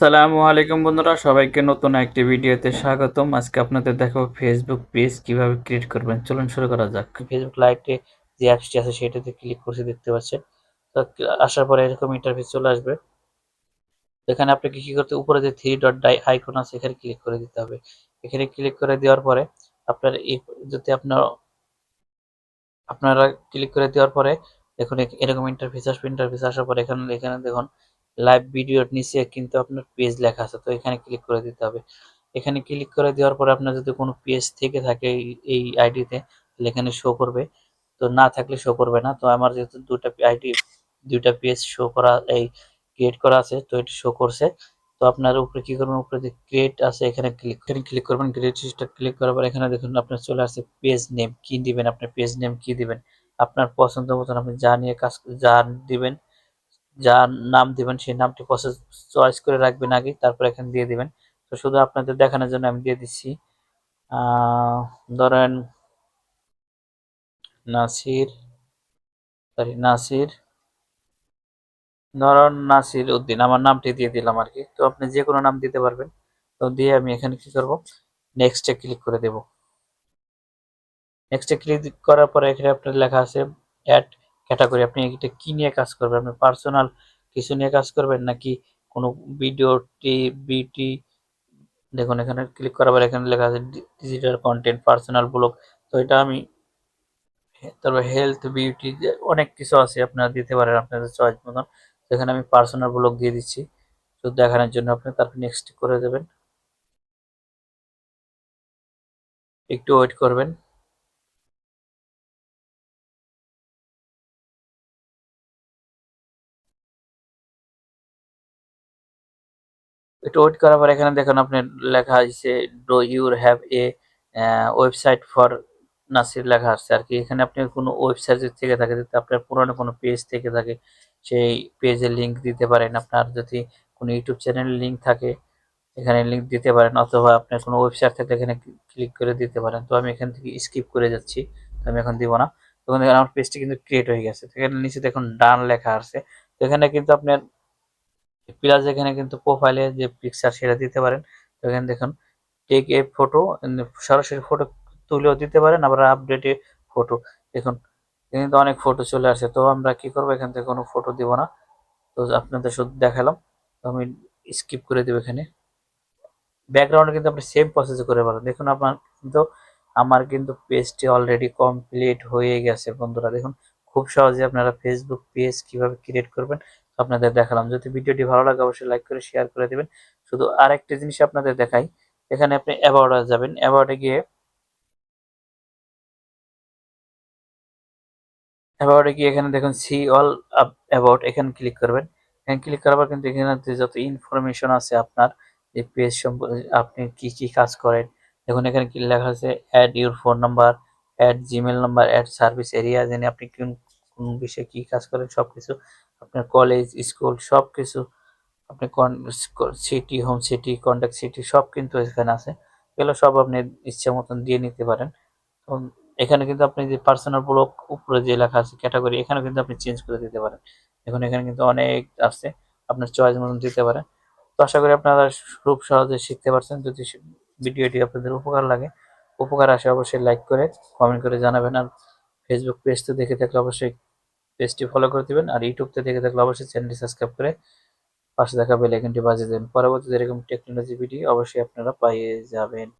আসসালামু আলাইকুম বন্ধুরা, সবাইকে নতুন একটি ভিডিওতে স্বাগতম। আজকে আপনাদের দেখো ফেসবুক পেজ কীভাবে ক্রিয়েট করবেন। চলুন শুরু করা যাক। ফেসবুক লাইটে যে অ্যাপসটি আছে সেটাতে ক্লিক করতে দেখতে পাচ্ছেন। তো আসার পরে এরকম ইন্টারফেস চলে আসবে। এখানে আপনাকে কি করতে উপরে যে থ্রি ডট ডাই আইকন আছে, এখানে ক্লিক করে দিতে হবে। এখানে ক্লিক করে দেওয়ার পরে আপনার যদি আপনার, আপনারা ক্লিক করে দেওয়ার পরে দেখুন, এরকম ইন্টারফেস আসবে। ইন্টারফেস আসার পরে এখানে এখানে দেখুন লাইভ ভিডিওর নিচে কিন্তু আপনার পেজ লেখা আছে, তো এখানে ক্লিক করে দিতে হবে। এখানে ক্লিক করে দেওয়ার পরে আপনার যদি কোনো পেজ থেকে থাকে এই- আইডিতে তাহলে এখানে শো করবে। তো না থাকলে শো করবে না। তো আমার যেহেতু দুটা আইডি দুইটা পেজ শো করা, এই ক্রিয়েট করা আছে, তো এটা শো করছে। তো আপনার উপরে কি করবেন? উপরে যে ক্রিয়েট আছে, এখানে ক্লিক এখানে ক্লিক করবেন। ক্রিয়েট ক্লিক করার পর এখানে দেখুন আপনার চলে আসছে পেজ নেম কি দিবেন? আপনার পেজ নেম কি দিবেন? আপনার পছন্দ মতন আপনি যা নিয়ে কাজ, যা দিবেন যার নাম দিবেন সেই নামটি প্রসেস চয়েস করে রাখবেন আগে, তারপর এখানে দিয়ে দিবেন। তো শুধু আপনাদের দেখানোর জন্য আমি দিয়ে দিচ্ছি। ধরেন নাসির, সরি, নাসির, ধরুন নাসির উদ্দিন, আমার নামটি দিয়ে দিলাম আর কি। তো আপনি যে কোনো নাম দিতে পারবেন। তো দিয়ে আমি এখানে কি করব? নেক্সটে ক্লিক করে দেব। নেক্সটে ক্লিক করার পরে এখানে আপনার লেখা আছে অ্যাড ক্যাটাগরি আপনি এটা কি নিয়ে কাজ করবেন? আপনি পার্সোনাল কিছু নিয়ে কাজ করবেন নাকি কোনো ভিডিও টি বিটি দেখুন, এখানে ক্লিক করার পর এখানে লেখা আছে ডিজিটাল কন্টেন্ট পার্সোনাল ব্লগ তো এটা আমি তারপর হেলথ বিউটি অনেক কিছু আছে আপনারা দিতে পারেন আপনাদের চয়েস মতন। এখানে আমি পার্সোনাল ব্লগ দিয়ে দিচ্ছি। তো দেখানোর জন্য আপনি তারপর নেক্সট করে দেবেন। একটু ওয়েট করবেন। একটু ওয়েট করার পর এখানে দেখুন আপনার লেখা আছে do your have a website for Nasir? লেখা আসছে আর কি। এখানে আপনি কোনো ওয়েবসাইট থেকে থাকে, যদি আপনার পুরনো কোনো পেজ থেকে থাকে, সেই পেজের লিঙ্ক দিতে পারেন। আপনার যদি কোনো ইউটিউব চ্যানেলের লিঙ্ক থাকে, এখানে লিঙ্ক দিতে পারেন, অথবা আপনার কোনো ওয়েবসাইট থাকলে এখানে ক্লিক করে দিতে পারেন। তো আমি এখান থেকে স্কিপ করে যাচ্ছি, তো আমি এখন দিব না। তখন দেখেন, আমার পেজটি কিন্তু ক্রিয়েট হয়ে গেছে। এখানে নিচে দেখুন ডান লেখা আসছে তো এখানে কিন্তু আপনার প্লাস এখানে কিন্তু প্রোফাইলে যে পিকচার সেটা দিতে পারেন। এখানে দেখুন টেক এ ফটো সরাসরি ফটো তুলেও দিতে পারেন, আবার আপডেটে ফটো দেখুন কিন্তু অনেক ফটো চলে আসে, তো আমরা কি করব? এখান থেকে কোনো ফটো দিব না। তো আপনাদের শুধু দেখালাম, তো আমি স্কিপ করে দেবো এখানে। ব্যাকগ্রাউন্ডে কিন্তু আপনি সেম প্রসেসে করে পারেন। দেখুন, আপনার কিন্তু, আমার কিন্তু পেজটি অলরেডি কমপ্লিট হয়ে গেছে, বন্ধুরা। দেখুন, খুব সহজে আপনারা ফেসবুক পেজ কীভাবে ক্রিয়েট করবেন আপনাদের দেখালাম। যদি ভিডিওটি ভালো লাগে, অবশ্যই লাইক করে শেয়ার করে দেবেন। শুধু আরেকটা জিনিস আপনাদের দেখাই, এখানে আপনি অ্যাবাউটে যাবেন। অ্যাবাউটে গিয়ে অ্যাবাউটে গিয়ে এখানে দেখুন সি অল অ্যাবাউট এখানে ক্লিক করবেন। এখানে ক্লিক করার পর কিন্তু এখানে যত ইনফরমেশন আছে আপনার, যে পেজ সম্পর্কে আপনি কি কি কাজ করেন, দেখুন এখানে কি লেখা আছে add your phone number add Gmail number add service area জেনে আপনি কোন কোন বিষয়ে কি কাজ করেন সব কিছু আপনার কলেজ স্কুল সব কিছু আপনি city home city contact city সব কিন্তু এখানে আছে। এগুলো সব আপনি ইচ্ছা মতন দিয়ে নিতে পারেন। তো এখানে কিন্তু আপনি যে পার্সোনাল ব্লক উপরে যে লেখা আছে ক্যাটাগরি এখানে কিন্তু আপনি চেঞ্জ করে দিতে পারেন। এখন এখানে কিন্তু অনেক আছে, আপনার চয়েস মতন দিতে পারেন। তো আশা করি আপনারা খুব সহজে শিখতে পারছেন। যদি ভিডিওটি আপনাদের উপকার লাগে, উপকার আসে অবশ্যই লাইক করে কমেন্ট করে জানাবেন। আর ফেসবুক পেজ তো দেখে থাকলে অবশ্যই পেজটি ফলো করে দেবেন আর ইউটিউবতে দেখে থাকলে অবশ্যই চ্যানেলটি সাবস্ক্রাইব করে পাশে দেখা বেল আইকনটি বাজিয়ে দেবেন। পরবর্তীতে এরকম টেকনোলজি ভিডিও অবশ্যই আপনারা পাইয়ে যাবেন।